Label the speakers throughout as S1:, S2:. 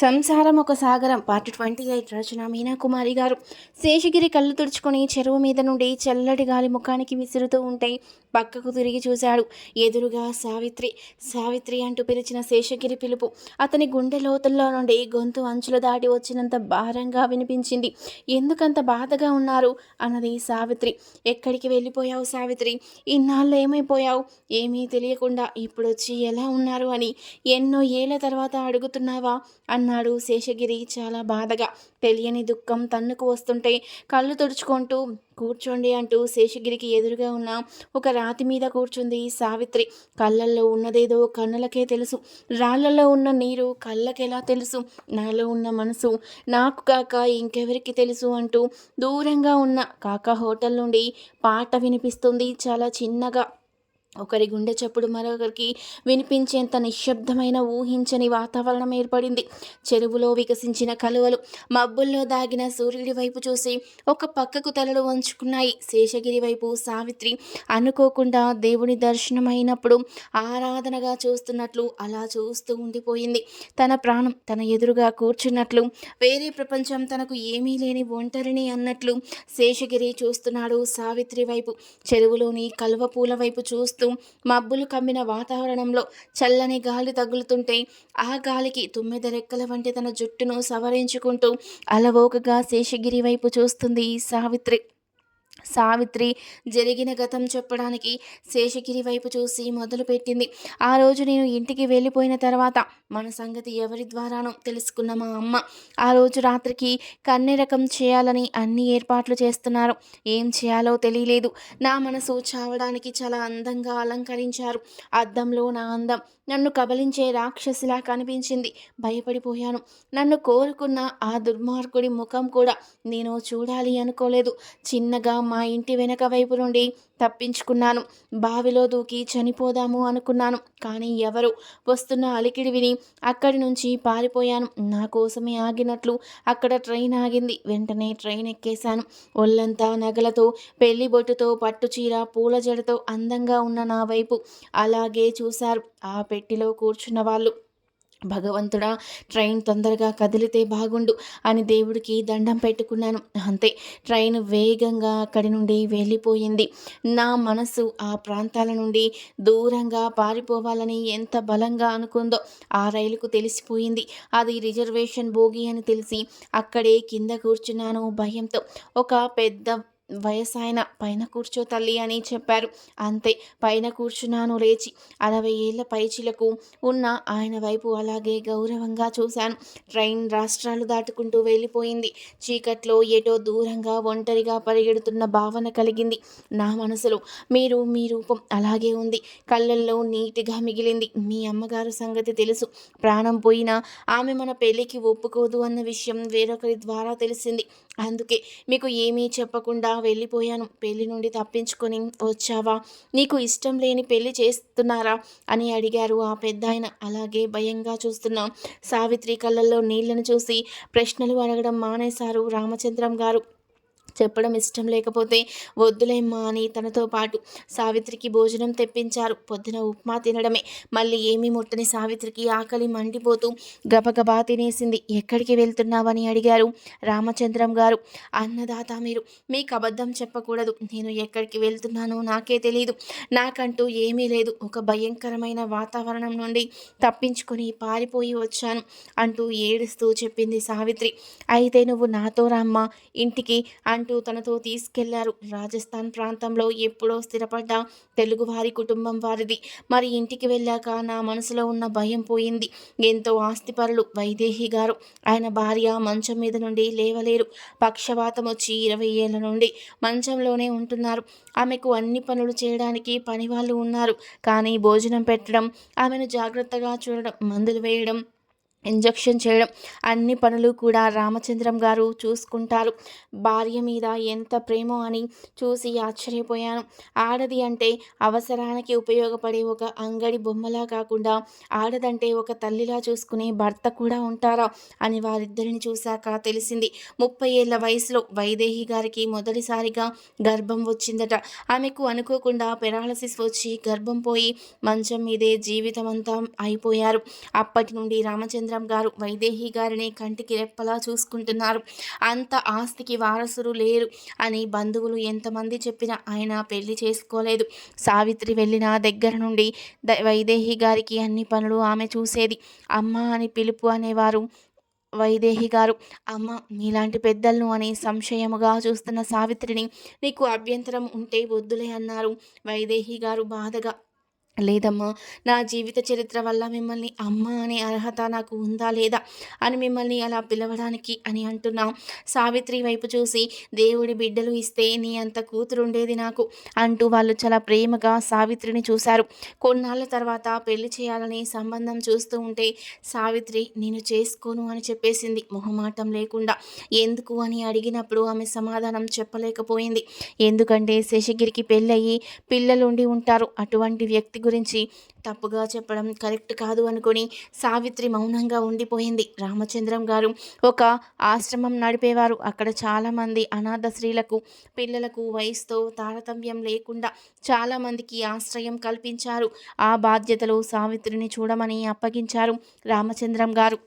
S1: సంసారం ఒక సాగరం. పార్ట్ ట్వంటీ ఎయిట్ రచన మీనాకుమారి గారు. శేషగిరి కళ్ళు తుడుచుకొని చెరువు మీద నుండి చల్లటి గాలి ముఖానికి విసురుతూ ఉంటే పక్కకు తిరిగి చూశాడు ఎదురుగా సావిత్రి. సావిత్రి అంటూ పిలిచిన శేషగిరి పిలుపు అతని గుండె లోతుల్లో నుండి గొంతు అంచులు దాటి వచ్చినంత భారంగా వినిపించింది. ఎందుకంత బాధగా ఉన్నారు? అన్నది సావిత్రి. ఎక్కడికి వెళ్ళిపోయావు సావిత్రి? ఇన్నాళ్ళు ఏమైపోయావు? ఏమీ తెలియకుండా ఇప్పుడు వచ్చి ఎలా ఉన్నారు అని ఎన్నో ఏళ్ళ తర్వాత అడుగుతున్నావా? అన్న అన్నాడు శేషగిరి. చాలా బాధగా తెలియని దుఃఖం తన్నుకు వస్తుంటే కళ్ళు తుడుచుకుంటూ కూర్చోండి అంటూ శేషగిరికి ఎదురుగా ఉన్న ఒక రాతి మీద కూర్చుంది సావిత్రి. కళ్ళల్లో ఉన్నదేదో కన్నులకే తెలుసు. రాళ్ళలో ఉన్న నీరు కళ్ళకెలా తెలుసు? నాలో ఉన్న మనసు నాకు కాక ఇంకెవరికి తెలుసు అంటూ దూరంగా ఉన్న కాక హోటల్ నుండి పాట వినిపిస్తుంది. చాలా చిన్నగా ఒకరి గుండె చప్పుడు మరొకరికి వినిపించేంత నిశ్శబ్దమైన ఊహించని వాతావరణం ఏర్పడింది. చెరువులో వికసించిన కలువలు మబ్బుల్లో దాగిన సూర్యుడి వైపు చూసి ఒక పక్కకు తలలు వంచుకున్నాయి. శేషగిరి వైపు సావిత్రి అనుకోకుండా దేవుని దర్శనమైనప్పుడు ఆరాధనగా చూస్తున్నట్లు అలా చూస్తూ ఉండిపోయింది. తన ప్రాణం తన ఎదురుగా కూర్చున్నట్లు వేరే ప్రపంచం తనకు ఏమీ లేని ఒంటరిని అన్నట్లు శేషగిరి చూస్తున్నాడు సావిత్రి వైపు. చెరువులోని కలువ పూల వైపు చూస్తూ మబ్బులు కమ్మిన వాతావరణంలో చల్లని గాలి తగులుతుంటే ఆ గాలికి తుమ్మిద రెక్కల వంటి తన జుట్టును సవరించుకుంటూ అలవోకగా శేషగిరి వైపు చూస్తుంది సావిత్రి. సావిత్రి జరిగిన గతం చెప్పడానికి శేషగిరి వైపు చూసి మొదలుపెట్టింది. ఆ రోజు నేను ఇంటికి వెళ్ళిపోయిన తర్వాత మన సంగతి ఎవరి ద్వారానో తెలుసుకున్న మా అమ్మ. ఆ రోజు రాత్రికి కన్నె రకం చేయాలని అన్ని ఏర్పాట్లు చేస్తున్నారు. ఏం చేయాలో తెలియలేదు. నా మనసు చావడానికి చాలా అందంగా అలంకరించారు. అద్దంలో నా అందం నన్ను కబలించే రాక్షసిలా కనిపించింది. భయపడిపోయాను. నన్ను కోరుకున్న ఆ దుర్మార్గుడి ముఖం కూడా నేను చూడాలి అనుకోలేదు. చిన్నగా మా ఇంటి వెనక వైపు నుండి తప్పించుకున్నాను. బావిలో దూకి చనిపోదాము అనుకున్నాను. కానీ ఎవరు? వస్తున్న అలికిడి విని అక్కడి నుంచి పారిపోయాను. నా కోసమే ఆగినట్లు అక్కడ ట్రైన్ ఆగింది. వెంటనే ట్రైన్ ఎక్కేశాను. ఒళ్ళంతా నగలతో పెళ్ళి బొట్టుతో పట్టుచీర పూల జడతో అందంగా ఉన్న నా వైపు అలాగే చూశారు. ఆ పెట్టిలో కూర్చున్న వాళ్ళు. భగవంతుడా ట్రైన్ తొందరగా కదిలితే బాగుండు అని దేవుడికి దండం పెట్టుకున్నాను. అంతే ట్రైన్ వేగంగా అక్కడి నుండి వెళ్ళిపోయింది. నా మనసు ఆ ప్రాంతాల నుండి దూరంగా పారిపోవాలని ఎంత బలంగా అనుకుందో ఆ రైలుకు తెలిసిపోయింది. అది రిజర్వేషన్ బోగి అని తెలిసి అక్కడే కింద కూర్చున్నాను భయంతో. ఒక పెద్ద వయసాయన పైన కూర్చో తల్లి అని చెప్పారు. అంతే పైన కూర్చున్నాను లేచి అరవై ఏళ్ళ పైచిలకు ఉన్న ఆయన వైపు అలాగే గౌరవంగా చూశాను. ట్రైన్ రాష్ట్రాలు దాటుకుంటూ వెళ్ళిపోయింది. చీకట్లో ఏటో దూరంగా ఒంటరిగా పరిగెడుతున్న భావన కలిగింది. నా మనసులో మీరు మీ రూపం అలాగే ఉంది. కళ్ళల్లో నీటిగా మిగిలింది. మీ అమ్మగారు సంగతి తెలుసు. ప్రాణం పోయినా ఆమె మన పెళ్ళికి ఒప్పుకోదు అన్న విషయం వేరొకరి ద్వారా తెలిసింది. అందుకే మీకు ఏమీ చెప్పకుండా వెళ్ళిపోయాను. పెళ్ళి నుండి తప్పించుకొని వచ్చావా? నీకు ఇష్టం లేని పెళ్ళి చేస్తున్నారా? అని అడిగారు ఆ పెద్ద అలాగే భయంగా చూస్తున్న సావిత్రి కళ్ళల్లో నీళ్ళను చూసి ప్రశ్నలు అడగడం మానేశారు రామచంద్రం గారు. చెప్పడం ఇష్టం లేకపోతే వద్దులేమ్మా అని తనతో పాటు సావిత్రికి భోజనం తెప్పించారు. పొద్దున ఉప్మా తినడమే. మళ్ళీ ఏమీ ముట్టని సావిత్రికి ఆకలి మండిపోతూ గబగబా తినేసింది. ఎక్కడికి వెళ్తున్నావని అడిగారు రామచంద్రం గారు. అన్నదాత మీరు మీకు అబద్ధం చెప్పకూడదు. నేను ఎక్కడికి వెళ్తున్నానో నాకే తెలియదు నాకంటూ ఏమీ లేదు. ఒక భయంకరమైన వాతావరణం నుండి తప్పించుకొని పారిపోయి వచ్చాను అంటూ ఏడుస్తూ చెప్పింది సావిత్రి. అయితే నువ్వు నాతో రామ్మా. ఇంటికి అంటూ తనతో తీసుకెళ్ళారు. రాజస్థాన్ ప్రాంతంలో ఎప్పుడో స్థిరపడ్డ తెలుగువారి కుటుంబం వారిది. మరి ఇంటికి వెళ్ళాక నా మనసులో ఉన్న భయం పోయింది. ఎంతో ఆస్తిపరులు వైదేహి గారు. ఆయన భార్య మంచం మీద నుండి లేవలేరు. పక్షవాతం వచ్చి ఇరవై ఏళ్ళ నుండి మంచంలోనే ఉంటున్నారు. ఆమెకు అన్ని పనులు చేయడానికి పని వాళ్ళు ఉన్నారు. కానీ భోజనం పెట్టడం ఆమెను జాగ్రత్తగా చూడడం మందులు వేయడం ఇంజక్షన్ చేయడం అన్ని పనులు కూడా రామచంద్రం గారు చూసుకుంటారు. భార్య మీద ఎంత ప్రేమో అని చూసి ఆశ్చర్యపోయాను. ఆడది అంటే అవసరానికి ఉపయోగపడే ఒక అంగడి బొమ్మలా కాకుండా ఆడదంటే ఒక తల్లిలా చూసుకునే భర్త కూడా ఉంటారా అని వారిద్దరిని చూశాక తెలిసింది. ముప్పై ఏళ్ళ వయసులో వైదేహి గారికి మొదటిసారిగా గర్భం వచ్చిందట. ఆమెకు అనుకోకుండా పెరాలసిస్ వచ్చి గర్భం పోయి మంచం మీదే జీవితమంతా అయిపోయారు. అప్పటి నుండి రామచంద్ర రామచంద్రం గారు వైదేహి గారిని కంటికి రెప్పలా చూసుకుంటున్నారు. అంత ఆస్తికి వారసులు లేరు అని బంధువులు ఎంతమంది చెప్పినా ఆయన పెళ్ళి చేసుకోలేదు. సావిత్రి వెళ్ళిన దగ్గర నుండి వైదేహి గారికి అన్ని పనులు ఆమె చూసేది. అమ్మ అని పిలుపు అనేవారు వైదేహి గారు. అమ్మ నీలాంటి పెద్దలను అని సంశయముగా చూస్తున్న సావిత్రిని నీకు అభ్యంతరం ఉంటే వద్దులే అన్నారు. వైదేహి గారు బాధగా లేదమ్మా నా జీవిత చరిత్ర వల్ల మిమ్మల్ని అమ్మ అనే అర్హత నాకు ఉందా లేదా అని మిమ్మల్ని అలా పిలవడానికి అని అంటున్నాం సావిత్రి వైపు చూసి దేవుడి బిడ్డలు ఇస్తే నీ అంత కూతురు ఉండేది నాకు అంటూ వాళ్ళు చాలా ప్రేమగా సావిత్రిని చూశారు. కొన్నాళ్ళ తర్వాత పెళ్ళి చేయాలని సంబంధం చూస్తూ ఉంటే సావిత్రి నేను చేసుకోను అని చెప్పేసింది. మొహమాటం లేకుండా. ఎందుకు? అని అడిగినప్పుడు ఆమె సమాధానం చెప్పలేకపోయింది. ఎందుకంటే శేషగిరికి పెళ్ళయి పిల్లలుండి ఉంటారు. అటువంటి వ్యక్తి గురించి తప్పుగా చెప్పడం కరెక్ట్ కాదు అనుకుని సావిత్రి మౌనంగా ఉండిపోయింది. రామచంద్రం గారు ఒక ఆశ్రమం నడిపేవారు. అక్కడ చాలామంది అనాథ స్త్రీలకు పిల్లలకు వయసుతో తారతమ్యం లేకుండా చాలామందికి ఆశ్రయం కల్పించారు. ఆ బాధ్యతలు సావిత్రిని చూడమని అప్పగించారు రామచంద్రం గారు.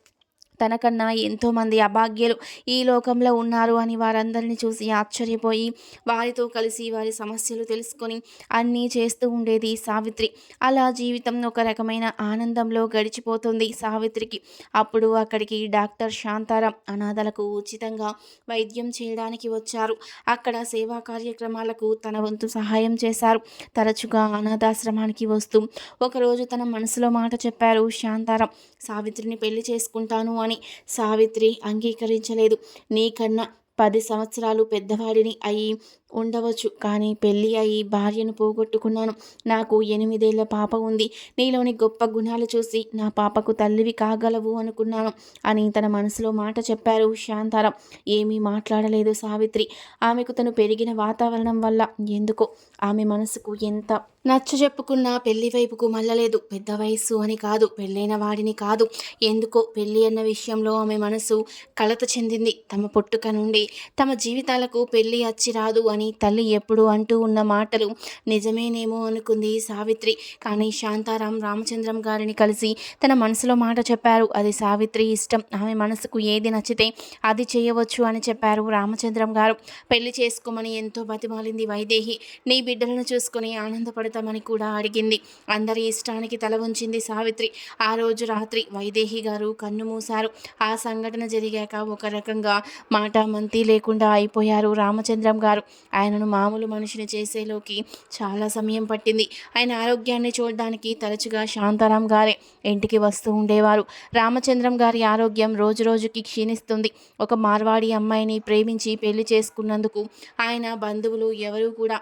S1: తనకన్నా ఎంతోమంది అభాగ్యులు ఈ లోకంలో ఉన్నారు అని వారందరిని చూసి ఆశ్చర్యపోయి వారితో కలిసి వారి సమస్యలు తెలుసుకొని అన్నీ చేస్తూ ఉండేది సావిత్రి. అలా జీవితం ఒక రకమైన ఆనందంలో గడిచిపోతుంది సావిత్రికి. అప్పుడు అక్కడికి డాక్టర్ శాంతారాం అనాథలకు ఉచితంగా వైద్యం చేయడానికి వచ్చారు. అక్కడ సేవా కార్యక్రమాలకు తన వంతు సహాయం చేశారు. తరచుగా అనాథాశ్రమానికి వస్తూ ఒకరోజు తన మనసులో మాట చెప్పారు శాంతారాం. సావిత్రిని పెళ్ళి చేసుకుంటాను అని సావిత్రి అంగీకరించలేదు. నీకన్నా పది సంవత్సరాలు పెద్దవాడిని అయి ఉండవచ్చు. కానీ పెళ్ళి అయి భార్యను పోగొట్టుకున్నాను. నాకు ఎనిమిదేళ్ళ పాప ఉంది. నీలోని గొప్ప గుణాలు చూసి నా పాపకు తల్లివి కాగలవు అనుకున్నాను అని తన మనసులో మాట చెప్పారు శాంతారం. ఏమీ మాట్లాడలేదు సావిత్రి. ఆమెకు తను పెరిగిన వాతావరణం వల్ల ఎందుకో ఆమె మనసుకు ఎంత నచ్చ చెప్పుకున్న పెళ్ళి వైపుకు మళ్ళలేదు. పెద్ద వయస్సు అని కాదు పెళ్ళైన వాడిని కాదు. ఎందుకో పెళ్ళి అన్న విషయంలో ఆమె మనసు కలత చెందింది. తమ పుట్టుక నుండి తమ జీవితాలకు పెళ్ళి అచ్చి రాదు అని అని తల్లి ఎప్పుడు అంటూ ఉన్న మాటలు నిజమేనేమో అనుకుంది సావిత్రి. కానీ శాంతారాం రామచంద్రం గారిని కలిసి తన మనసులో మాట చెప్పారు. అది సావిత్రి ఇష్టం. ఆమె మనసుకు ఏది నచ్చితే అది చేయవచ్చు అని చెప్పారు రామచంద్రం గారు. పెళ్ళి చేసుకోమని ఎంతో బతిమాలింది వైదేహి. నీ బిడ్డలను చూసుకొని ఆనందపడతామని కూడా అడిగింది. అందరి ఇష్టానికి తల ఉంచింది సావిత్రి. ఆ రోజు రాత్రి వైదేహి గారు కన్ను మూశారు. ఆ సంఘటన జరిగాక ఒక రకంగా మాట మంతి లేకుండా అయిపోయారు రామచంద్రం గారు. ఆయనను మామూలు మనిషిని చేసేలోకి చాలా సమయం పట్టింది. ఆయన ఆరోగ్యాన్ని చూడడానికి తరచుగా శాంతారాం గారే ఇంటికి వస్తూ ఉండేవారు. రామచంద్రం గారి ఆరోగ్యం రోజు రోజుకి క్షీణిస్తుంది. ఒక మార్వాడి అమ్మాయిని ప్రేమించి పెళ్ళి చేసుకున్నందుకు ఆయన బంధువులు ఎవరూ కూడా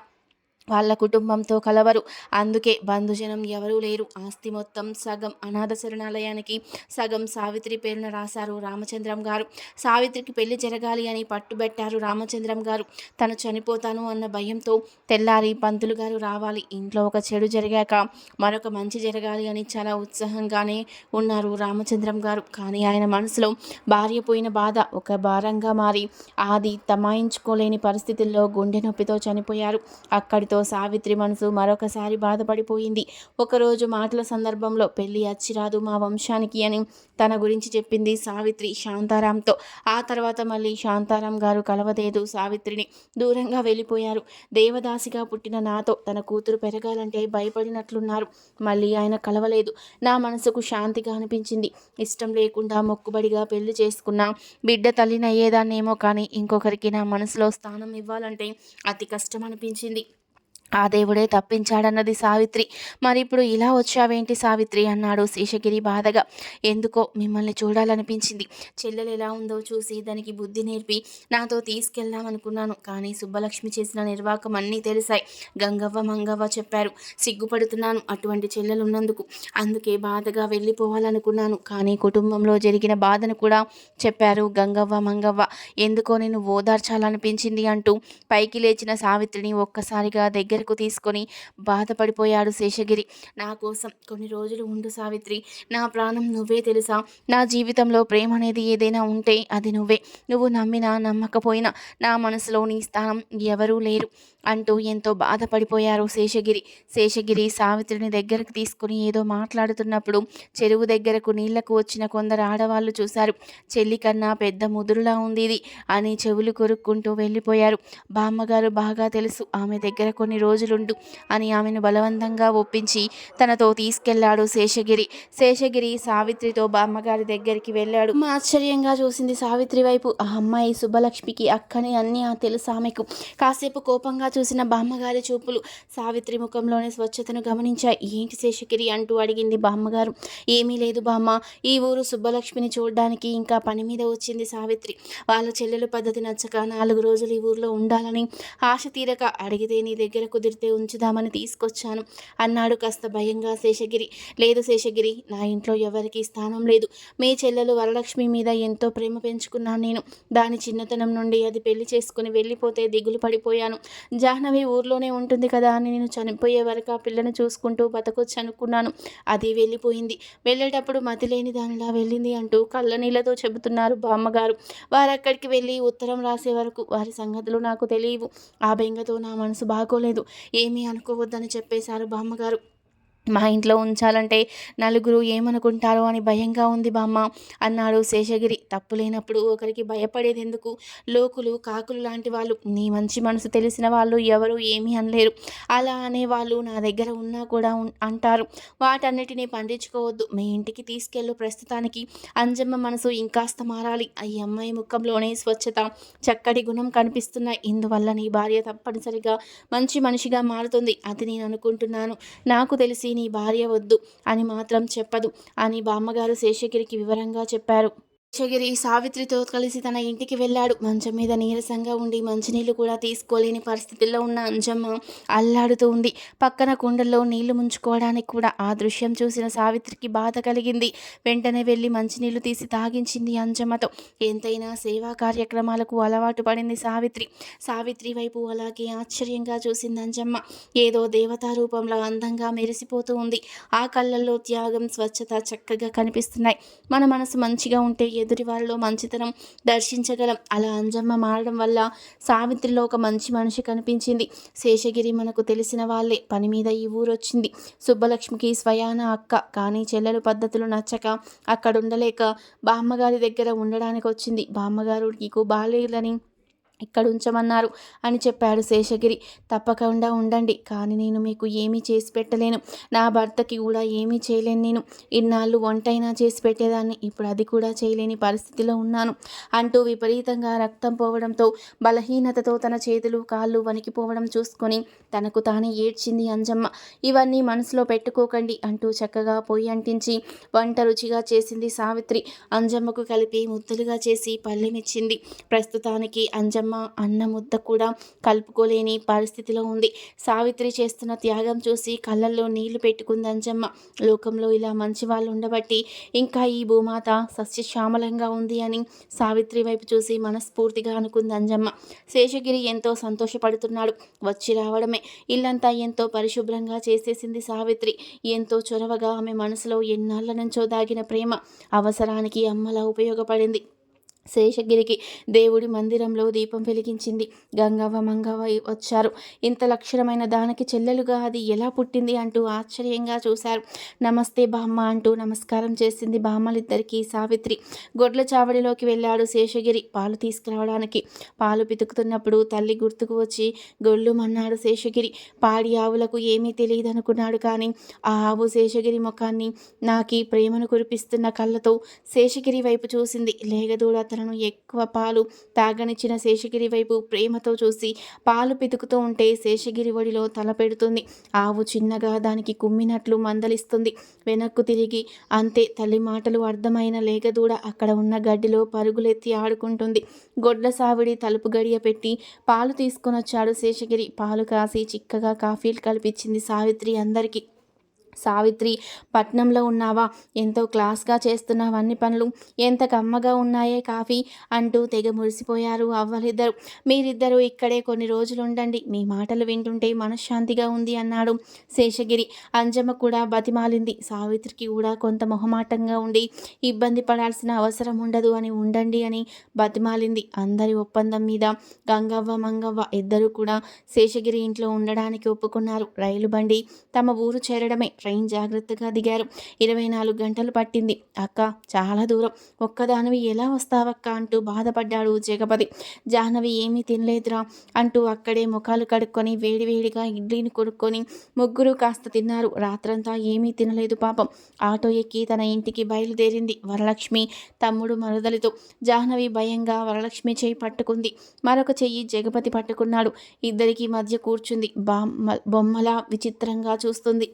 S1: వాళ్ళ కుటుంబంతో కలవరు. అందుకే బంధుజనం ఎవరూ లేరు. ఆస్తి మొత్తం సగం అనాథ శరణాలయానికి సగం సావిత్రి పేరున రాశారు రామచంద్రం గారు. సావిత్రికి పెళ్ళి జరగాలి అని పట్టుబెట్టారు రామచంద్రం గారు. తను చనిపోతాను అన్న భయంతో తెల్లారి పంతులు గారు రావాలి. ఇంట్లో ఒక చెడు జరిగాక మరొక మంచి జరగాలి అని చాలా ఉత్సాహంగానే ఉన్నారు రామచంద్రం గారు. కానీ ఆయన మనసులో భార్య పోయిన బాధ ఒక భారంగా మారి ఆది తమాయించుకోలేని పరిస్థితుల్లో గుండె నొప్పితో చనిపోయారు. అక్కడితో సావిత్రి మనసు మరొకసారి బాధపడిపోయింది. ఒకరోజు మాటల సందర్భంలో పెళ్ళి అచ్చిరాదు మా వంశానికి అని తన గురించి చెప్పింది సావిత్రి శాంతారాంతో. ఆ తర్వాత మళ్ళీ శాంతారాం గారు కలవలేదు. సావిత్రిని దూరంగా వెళ్ళిపోయారు. దేవదాసిగా పుట్టిన నాతో తన కూతురు పెరగాలంటే భయపడినట్లున్నారు. మళ్ళీ ఆయన కలవలేదు. నా మనసుకు శాంతిగా అనిపించింది. ఇష్టం లేకుండా మొక్కుబడిగా పెళ్ళి చేసుకున్నా బిడ్డ తల్లినయ్యేదాన్నేమో కానీ ఇంకొకరికి నా మనసులో స్థానం ఇవ్వాలంటే అతి కష్టం అనిపించింది. ఆ దేవుడే తప్పించాడన్నది సావిత్రి. మరి ఇప్పుడు ఇలా వచ్చావేంటి సావిత్రి అన్నాడు శేషగిరి బాధగా. ఎందుకో మిమ్మల్ని చూడాలనిపించింది. చెల్లెలు ఎలా ఉందో చూసి దానికి బుద్ధి నేర్పి నాతో తీసుకెళ్దామనుకున్నాను కానీ సుబ్బలక్ష్మి చేసిన నిర్వాకం అన్నీ తెలిసాయి. గంగవ్వ మంగవ్వ చెప్పారు. సిగ్గుపడుతున్నాను అటువంటి చెల్లెలు ఉన్నందుకు. అందుకే బాధగా వెళ్ళిపోవాలనుకున్నాను. కానీ కుటుంబంలో జరిగిన బాధను కూడా చెప్పారు గంగవ్వ మంగవ్వ. ఎందుకో నేను ఓదార్చాలనిపించింది అంటూ పైకి లేచిన సావిత్రిని ఒక్కసారిగా దగ్గర దగ్గరకు తీసుకొని బాధపడిపోయాడు శేషగిరి. నా కోసం కొన్ని రోజులు ఉండు సావిత్రి. నా ప్రాణం నువ్వే తెలుసా? నా జీవితంలో ప్రేమ అనేది ఏదైనా ఉంటే అది నువ్వే. నువ్వు నమ్మినా నమ్మకపోయినా నా మనసులో నీ స్థానం ఎవరూ లేరు అంటూ ఎంతో బాధపడిపోయారు శేషగిరి. శేషగిరి సావిత్రిని దగ్గరకు తీసుకుని ఏదో మాట్లాడుతున్నప్పుడు చెరువు దగ్గరకు నీళ్ళకు వచ్చిన కొందరు ఆడవాళ్ళు చూశారు. చెల్లి కన్నా పెద్ద ముదురులా ఉంది ఇది అని చెవులు కొరుక్కుంటూ వెళ్ళిపోయారు. బామ్మగారు బాగా తెలుసు ఆమె దగ్గర కొన్ని రోజులు రోజులుండు అని ఆమెను బలవంతంగా ఒప్పించి తనతో తీసుకెళ్ళాడు శేషగిరి. శేషగిరి సావిత్రితో బామ్మగారి దగ్గరికి వెళ్ళాడు. మా ఆశ్చర్యంగా చూసింది సావిత్రి వైపు. ఆ అమ్మాయి శుభలక్ష్మికి అక్కని అన్నీ ఆ తెలుసు ఆమెకు. కాసేపు కోపంగా చూసిన బామ్మగారి చూపులు సావిత్రి ముఖంలోని స్వచ్ఛతను గమనించాయి. ఏంటి శేషగిరి అంటూ అడిగింది బామ్మగారు. ఏమీ లేదు బామ్మ. ఈ ఊరు సుబ్బలక్ష్మిని చూడడానికి ఇంకా పని మీద వచ్చింది సావిత్రి. వాళ్ళ చెల్లెలు పద్ధతి నచ్చక నాలుగు రోజులు ఈ ఊర్లో ఉండాలని ఆశ తీరక అడిగితే నీ దగ్గరకు కుదిరితే ఉంచుదామని తీసుకొచ్చాను. అన్నాడు కాస్త భయంగా శేషగిరి. లేదు శేషగిరి నా ఇంట్లో ఎవరికి స్థానం లేదు. మీ చెల్లెలు వరలక్ష్మి మీద ఎంతో ప్రేమ పెంచుకున్నాను నేను. దాని చిన్నతనం నుండి అది పెళ్ళి చేసుకుని వెళ్ళిపోతే దిగులు పడిపోయాను. జాహ్నవి ఊర్లోనే ఉంటుంది కదా అని నేను చనిపోయే వరకు ఆ పిల్లను చూసుకుంటూ బతకొచ్చు అనుకున్నాను అది వెళ్ళిపోయింది. వెళ్ళేటప్పుడు మతి లేని దానిలా వెళ్ళింది అంటూ కళ్ళనీళ్ళతో చెబుతున్నారు బామ్మగారు. వారు అక్కడికి వెళ్ళి ఉత్తరం రాసే వరకు వారి సంగతులు నాకు తెలియవు. ఆ బెంగతో నా మనసు బాగోలేదు. ఏమీ అనుకోవద్దని చెప్పేశారు బామ్మగారు. మా ఇంట్లో ఉంచాలంటే నలుగురు ఏమనుకుంటారో అని భయంగా ఉంది బామ్మ. అన్నాడు శేషగిరి. తప్పు లేనప్పుడు ఒకరికి భయపడేది ఎందుకు? లోకులు కాకులు లాంటి వాళ్ళు. నీ మంచి మనసు తెలిసిన వాళ్ళు ఎవరు ఏమీ అనలేరు. అలా అనే వాళ్ళు నా దగ్గర ఉన్నా కూడా అంటారు. వాటన్నిటినీ పండించుకోవద్దు. మీ ఇంటికి తీసుకెళ్ళు ప్రస్తుతానికి. అంజమ్మ మనసు ఇంకాస్త మారాలి. ఈ అమ్మాయి ముఖంలోనే స్వచ్ఛత చక్కటి గుణం కనిపిస్తున్నాయి. ఇందువల్ల నీ భార్య తప్పనిసరిగా మంచి మనిషిగా మారుతుంది. అది నేను అనుకుంటున్నాను. నాకు తెలిసి నీ భార్య వద్దు అని మాత్రం చెప్పదు అని బామ్మగారు శేషగిరికి వివరంగా చెప్పారు. శేషగిరి సావిత్రితో కలిసి తన ఇంటికి వెళ్ళాడు. మంచం మీద నీరసంగా ఉండి మంచినీళ్ళు కూడా తీసుకోలేని పరిస్థితుల్లో ఉన్న అంజమ్మ అల్లాడుతూ ఉంది. పక్కన కుండల్లో నీళ్ళు ముంచుకోవడానికి కూడా ఆ దృశ్యం చూసిన సావిత్రికి బాధ కలిగింది. వెంటనే వెళ్ళి మంచినీళ్ళు తీసి తాగించింది అంజమ్మతో. ఎంతైనా సేవా కార్యక్రమాలకు అలవాటు పడింది సావిత్రి. సావిత్రి వైపు అలాగే ఆశ్చర్యంగా చూసింది అంజమ్మ. ఏదో దేవతా రూపంలో అందంగా మెరిసిపోతూ ఉంది. ఆ కళ్ళల్లో త్యాగం స్వచ్ఛత చక్కగా కనిపిస్తున్నాయి. మన మనసు మంచిగా ఉంటే ఎదుటి వాళ్ళలో మంచితనం దర్శించగలం. అలా అంజమ్మ మారడం వల్ల సావిత్రిలో ఒక మంచి మనిషి కనిపించింది. శేషగిరి మనకు తెలిసిన వాళ్ళే. పని మీద ఈ ఊరు వచ్చింది సుబ్బలక్ష్మికి స్వయాన అక్క. కానీ చెల్లెలు పద్ధతులు నచ్చక అక్కడ ఉండలేక బామ్మగారి దగ్గర ఉండడానికి వచ్చింది బామ్మగారు బాలేదని ఇక్కడ ఉంచమన్నారు అని చెప్పాడు శేషగిరి. తప్పకుండా ఉండండి కానీ నేను మీకు ఏమీ చేసి పెట్టలేను. నా భర్తకి కూడా ఏమీ చేయలేను నేను. ఇన్నాళ్ళు వంటైనా చేసి పెట్టేదాన్ని ఇప్పుడు అది కూడా చేయలేని పరిస్థితిలో ఉన్నాను అంటూ విపరీతంగా రక్తం పోవడంతో బలహీనతతో తన చేతులు కాళ్ళు వణికిపోవడం చూసుకొని తనకు తానే ఏడ్చింది అంజమ్మ. ఇవన్నీ మనసులో పెట్టుకోకండి అంటూ చక్కగా పొయ్యి అంటించి వంట రుచిగా చేసింది సావిత్రి. అంజమ్మకు కలిపి ముద్దలుగా చేసి పళ్ళెమిచ్చింది ప్రస్తుతానికి అంజమ్మ అమ్మ అన్న ముద్ద కూడా కలుపుకోలేని పరిస్థితిలో ఉంది. సావిత్రి చేస్తున్న త్యాగం చూసి కళ్ళల్లో నీళ్ళు పెట్టుకుంది అంజమ్మ. లోకంలో ఇలా మంచి వాళ్ళు ఉండబట్టి ఇంకా ఈ భూమాత సస్యశ్యామలంగా ఉంది అని సావిత్రి వైపు చూసి మనస్ఫూర్తిగా అనుకుంది అంజమ్మ. శేషగిరి ఎంతో సంతోషపడుతున్నాడు. వచ్చి రావడమే. ఇల్లంతా ఎంతో పరిశుభ్రంగా చేసేసింది సావిత్రి. ఎంతో చొరవగా ఆమె మనసులో ఎన్నాళ్ళ నుంచో దాగిన ప్రేమ. అవసరానికి అమ్మలా ఉపయోగపడింది. శేషగిరికి దేవుడి మందిరంలో దీపం వెలిగించింది. గంగవ్వ మంగవ్వ వచ్చారు. ఇంత లక్షణమైన దానికి చెల్లెలుగా అది ఎలా పుట్టింది అంటూ ఆశ్చర్యంగా చూశారు. నమస్తే బామ్మ అంటూ నమస్కారం చేసింది బామ్మలిద్దరికీ సావిత్రి. గొడ్ల చావడిలోకి వెళ్ళాడు శేషగిరి పాలు తీసుకురావడానికి. పాలు పితుకుతున్నప్పుడు తల్లి గుర్తుకు వచ్చి గొడ్లు మన్నాడు శేషగిరి పాడి ఆవులకు ఏమీ తెలియదు అనుకున్నాడు కానీ ఆ ఆవు శేషగిరి ముఖాన్ని నాకి ప్రేమను కురిపిస్తున్న కళ్ళతో శేషగిరి వైపు చూసింది. లేగదూడ తనను ఎక్కువ పాలు తాగనిచ్చిన శేషగిరి వైపు ప్రేమతో చూసి పాలు పితుకుతూ ఉంటే శేషగిరి ఒడిలో తల పెడుతుంది. ఆవు చిన్నగా దానికి కుమ్మినట్లు మందలిస్తుంది. వెనక్కు తిరిగి అంతే తల్లి మాటలు అర్థమైన లేగదూడ అక్కడ ఉన్న గడ్డిలో పరుగులెత్తి ఆడుకుంటుంది. గొడ్ల సావిడి తలుపు గడియ పెట్టి పాలు తీసుకొని వచ్చాడు శేషగిరి. పాలు కాసి చిక్కగా కాఫీలు కల్పించింది సావిత్రి అందరికీ. సావిత్రి పట్నంలో ఉన్నావా? ఎంతో క్లాస్గా చేస్తున్నావు అన్ని పనులు. ఎంత కమ్మగా ఉన్నాయే కాఫీ అంటూ తెగ మురిసిపోయారు అవ్వలిద్దరు. మీరిద్దరూ ఇక్కడే కొన్ని రోజులు ఉండండి. మీ మాటలు వింటుంటే మనశ్శాంతిగా ఉంది అన్నాడు శేషగిరి. అంజమ్మ కూడా బతిమాలింది. సావిత్రికి కూడా కొంత మొహమాటంగా ఉండి ఇబ్బంది పడాల్సిన అవసరం ఉండదు అని ఉండండి అని బతిమాలింది. అందరి ఒప్పందం మీద గంగవ్వ మంగవ్వ ఇద్దరు కూడా శేషగిరి ఇంట్లో ఉండడానికి ఒప్పుకున్నారు. రైలు బండి తమ ఊరు చేరడమే. ట్రైన్ జాగ్రత్తగా దిగారు. ఇరవై నాలుగు గంటలు పట్టింది. అక్క చాలా దూరం. ఒక్కదానివి ఎలా వస్తావక్క? అంటూ బాధపడ్డాడు జగపతి. జాహ్నవి ఏమీ తినలేదురా అంటూ అక్కడే ముఖాలు కడుక్కొని వేడివేడిగా ఇడ్లీని కొనుక్కొని ముగ్గురు కాస్త తిన్నారు. రాత్రంతా ఏమీ తినలేదు పాపం. ఆటో ఎక్కి తన ఇంటికి బయలుదేరింది వరలక్ష్మి తమ్ముడు మరదలితో. జాహ్నవి భయంగా వరలక్ష్మి చేయి పట్టుకుంది. మరొక చెయ్యి జగపతి పట్టుకున్నాడు. ఇద్దరికి మధ్య కూర్చుంది. బామ్మ బొమ్మలా విచిత్రంగా చూస్తుంది.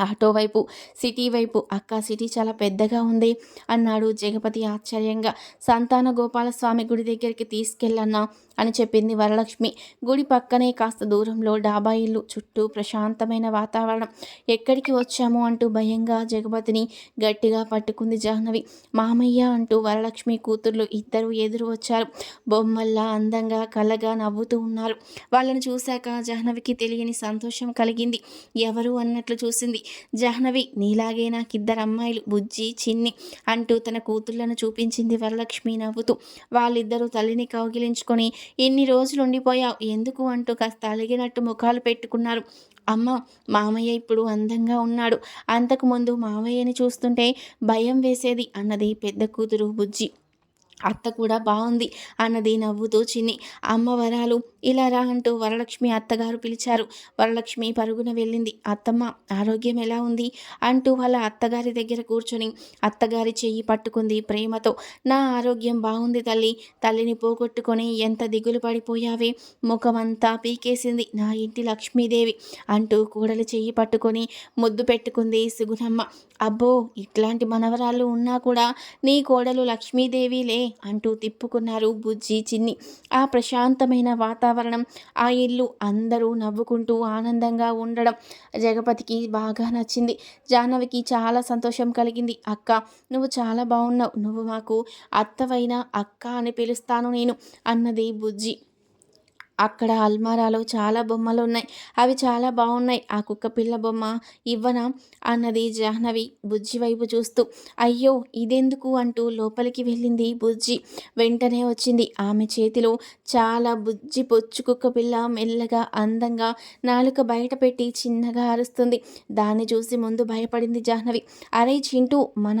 S1: ఆటో వైపు సిటీ వైపు అక్క సిటీ చాలా పెద్దగా ఉంది అన్నాడు జగపతి ఆశ్చర్యంగా. సంతాన గోపాలస్వామి గుడి దగ్గరికి తీసుకెళ్ళన్నా అని చెప్పింది వరలక్ష్మి. గుడి పక్కనే కాస్త దూరంలో డాబా ఇల్లు చుట్టూ ప్రశాంతమైన వాతావరణం. ఎక్కడికి వచ్చాము అంటూ భయంగా జగపతిని గట్టిగా పట్టుకుంది జాహ్నవి. మామయ్య అంటూ వరలక్ష్మి కూతుర్లు ఇద్దరు ఎదురు వచ్చారు. బొమ్మల్లా అందంగా కలగా నవ్వుతూ ఉన్నారు. వాళ్ళని చూశాక జాహ్నవికి తెలియని సంతోషం కలిగింది. ఎవరు అన్నట్లు చూసింది. జాహ్నవి నీలాగే నాకిద్దరు అమ్మాయిలు బుజ్జి చిన్ని అంటూ తన కూతుళ్ళను చూపించింది వరలక్ష్మి నవ్వుతూ. వాళ్ళిద్దరూ తల్లిని కౌగిలించుకొని ఎన్ని రోజులు ఉండిపోయావు ఎందుకు? అంటూ కాస్త అలిగినట్టు ముఖాలు పెట్టుకున్నారు. అమ్మ మామయ్య ఇప్పుడు అందంగా ఉన్నాడు. అంతకుముందు మామయ్యని చూస్తుంటే భయం వేసేది అన్నది పెద్ద కూతురు బుజ్జి. అత్త కూడా బాగుంది అన్నది నవ్వుతూ చిన్ని. అమ్మ వరాలు ఇలా రా అంటూ వరలక్ష్మి అత్తగారు పిలిచారు. వరలక్ష్మి పరుగున వెళ్ళింది. అత్తమ్మ ఆరోగ్యం ఎలా ఉంది? అంటూ వాళ్ళ అత్తగారి దగ్గర కూర్చొని అత్తగారి చెయ్యి పట్టుకుంది ప్రేమతో. నా ఆరోగ్యం బాగుంది తల్లి. తల్లిని పోగొట్టుకొని ఎంత దిగులు పడిపోయావే? ముఖమంతా పీకేసింది నా ఇంటి లక్ష్మీదేవి అంటూ కూడలి చెయ్యి పట్టుకొని ముద్దు పెట్టుకుంది సుగుణమ్మ. అబ్బో ఇట్లాంటి మనవరాలు ఉన్నా కూడా నీ కోడలు లక్ష్మీదేవిలే అంటూ తిప్పుకున్నారు బుజ్జి చిన్ని. ఆ ప్రశాంతమైన వాతావరణం ఆ ఇల్లు అందరూ నవ్వుకుంటూ ఆనందంగా ఉండడం జగపతికి బాగా నచ్చింది. జాహ్నవికి చాలా సంతోషం కలిగింది. అక్క నువ్వు చాలా బాగున్నావు నువ్వు మాకు అత్తవైన అక్క అని పిలుస్తాను నేను అన్నది బుజ్జి. అక్కడ అల్మారాలో చాలా బొమ్మలు ఉన్నాయి. అవి చాలా బాగున్నాయి. ఆ కుక్క పిల్ల బొమ్మ ఇవ్వనా? అన్నది జాహ్నవి బుజ్జి వైపు చూస్తూ. అయ్యో ఇదెందుకు? అంటూ లోపలికి వెళ్ళింది బుజ్జి. వెంటనే వచ్చింది ఆమె చేతిలో చాలా బుజ్జి పొచ్చు కుక్క పిల్ల మెల్లగా అందంగా నాలుక బయట పెట్టి చిన్నగా అరుస్తుంది. దాన్ని చూసి ముందు భయపడింది జాహ్నవి. అరే చింటూ మన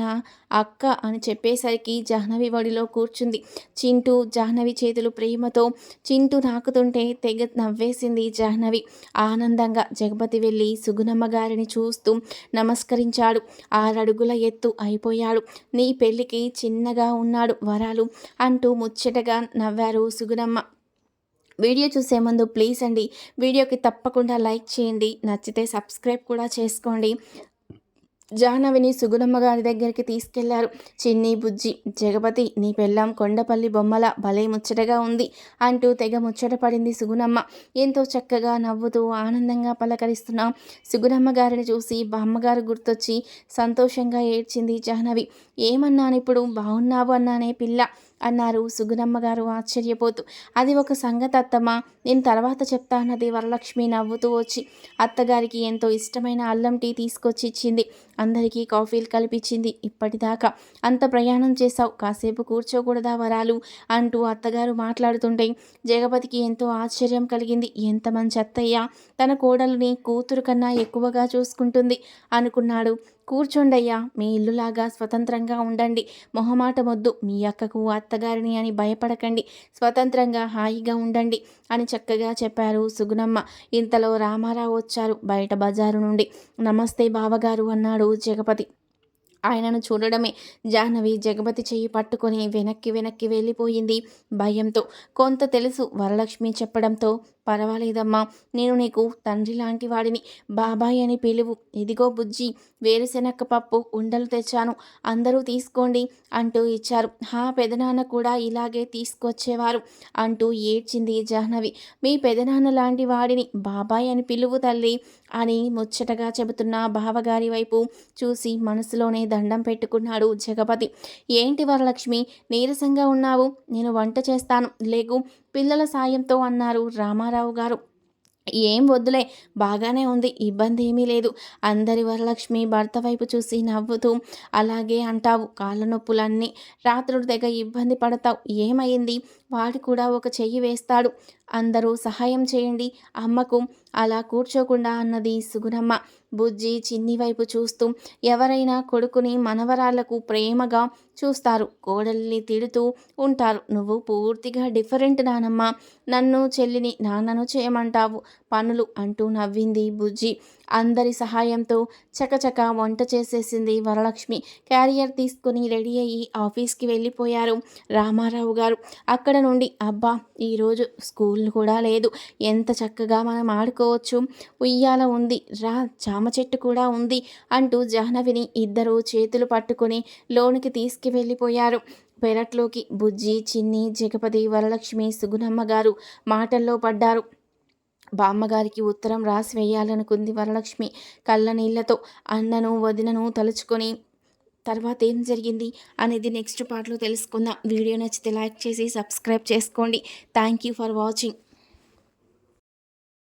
S1: అక్క అని చెప్పేసరికి జాహ్నవి వడిలో కూర్చుంది. చింటూ జాహ్నవి చేతులు ప్రేమతో చింటూ నాకుతుంటే తెగ నవ్వేసింది జాహ్నవి. ఆనందంగా జగపతి వెళ్ళి సుగుణమ్మ గారిని చూస్తూ నమస్కరించాడు. ఆరడుగుల ఎత్తు అయిపోయాడు. నీ పెళ్ళికి చిన్నగా ఉన్నాడు వరాలు అంటూ ముచ్చటగా నవ్వారు సుగుణమ్మ. వీడియో చూసే ముందు ప్లీజ్ అండి వీడియోకి తప్పకుండా లైక్ చేయండి నచ్చితే సబ్స్క్రైబ్ కూడా చేసుకోండి. జాహ్నవిని సుగుణమ్మ గారి దగ్గరికి తీసుకెళ్ళారు. చిన్ని బుజ్జి జగపతి నీ పెళ్ళాం కొండపల్లి బొమ్మల భలే ముచ్చటగా ఉంది అంటూ తెగ ముచ్చట పడింది సుగుణమ్మ. ఎంతో చక్కగా నవ్వుతూ ఆనందంగా పలకరిస్తున్న. సుగుణమ్మ గారిని చూసి బామ్మగారు గుర్తొచ్చి సంతోషంగా ఏడ్చింది జాహ్నవి. ఏమన్నాను ఇప్పుడు? బాగున్నావు అన్నానే పిల్ల అన్నారు సుగుణమ్మ గారు ఆశ్చర్యపోతూ. అది ఒక సంగతి అత్తమ్మ. నేను తర్వాత చెప్తా అన్నది వరలక్ష్మి నవ్వుతూ వచ్చి అత్తగారికి ఎంతో ఇష్టమైన అల్లం టీ తీసుకొచ్చి ఇచ్చింది అందరికీ కాఫీలు కల్పించింది. ఇప్పటిదాకా అంత ప్రయాణం చేశావు. కాసేపు కూర్చోకూడదా వరాలు? అంటూ అత్తగారు మాట్లాడుతుంటే జగపతికి ఎంతో ఆశ్చర్యం కలిగింది. ఎంత మంచి అత్తయ్య. తన కోడలిని కూతురు కన్నా ఎక్కువగా చూసుకుంటుంది అనుకున్నాడు. కూర్చోండయ్యా. మీ ఇల్లులాగా స్వతంత్రంగా ఉండండి. మొహమాట మొద్దు. మీ అక్కకు అత్తగారిని అని భయపడకండి. స్వతంత్రంగా హాయిగా ఉండండి అని చక్కగా చెప్పారు సుగుణమ్మ. ఇంతలో రామారావు వచ్చారు బయట బజారు నుండి. నమస్తే బావగారు అన్నాడు జగపతి. ఆయనను చూడడమే. జాహ్నవి జగపతి చెయ్యి పట్టుకొని వెనక్కి వెనక్కి వెళ్ళిపోయింది. భయంతో కొంత తెలుసు వరలక్ష్మి చెప్పడంతో పర్వాలేదమ్మా నేను నీకు తండ్రి లాంటి వాడిని. బాబాయ్ అని పిలువు. ఇదిగో బుజ్జి వేరుశెనక్క పప్పు ఉండలు తెచ్చాను. అందరూ తీసుకోండి అంటూ ఇచ్చారు. హా పెదనాన్న కూడా ఇలాగే తీసుకొచ్చేవారు అంటూ ఏడ్చింది జాహ్నవి. మీ పెదనాన్న లాంటి వాడిని. బాబాయ్ అని పిలువు తల్లి. అని ముచ్చటగా చెబుతున్న బావగారి వైపు చూసి మనసులోనే దండం పెట్టుకున్నాడు జగపతి. ఏంటి వరలక్ష్మి నీరసంగా ఉన్నావు. నేను వంట చేస్తాను. లేకు పిల్లల సాయంతో అన్నారు రామారావు గారు. ఏం వద్దులే బాగానే ఉంది. ఇబ్బంది ఏమీ లేదు. అందరి వరలక్ష్మి భర్త వైపు చూసి నవ్వుతూ అలాగే అంటావు కాళ్ళ నొప్పులన్నీ రాత్రుడి తెగ ఇబ్బంది పడతావు. ఏమైంది? వాడు కూడా ఒక చెయ్యి వేస్తాడు. అందరూ సహాయం చేయండి. అమ్మకు అలా కూర్చోకుండా అన్నది సుగుణమ్మ. బుజ్జి చిన్ని వైపు చూస్తూ ఎవరైనా కొడుకుని మనవరాళ్ళకు ప్రేమగా చూస్తారు. కోడల్ని తిడుతూ ఉంటారు. నువ్వు పూర్తిగా డిఫరెంట్ నానమ్మ. నన్ను చెల్లిని నాన్నను చేయమంటావు. పనులు అంటూ నవ్వింది బుజ్జి. అందరి సహాయంతో చకచక వంట చేసేసింది వరలక్ష్మి. క్యారియర్ తీసుకుని రెడీ అయ్యి ఆఫీస్కి వెళ్ళిపోయారు రామారావు గారు. అక్కడ నుండి అబ్బా ఈరోజు స్కూల్ కూడా లేదు. ఎంత చక్కగా మనం ఆడుకోవచ్చు. ఉయ్యాల ఉంది. రా చామ చెట్టు కూడా ఉంది అంటూ జాహ్నవిని ఇద్దరు చేతులు పట్టుకొని లోనికి తీసుకువెళ్ళిపోయారు పెరట్లోకి బుజ్జి చిన్ని జగపతి వరలక్ష్మి సుగుణమ్మ గారు మాటల్లో పడ్డారు. బామ్మగారికి ఉత్తరం రాసి వేయాలనుకుంది వరలక్ష్మి. కళ్ళ నీళ్ళతో అన్నను వదినను తలుచుకొని తర్వాత ఏం జరిగింది? అనేది నెక్స్ట్ పార్ట్లో తెలుసుకుందాం. వీడియో నచ్చితే లైక్ చేసి సబ్స్క్రైబ్ చేసుకోండి. Thank you for watching.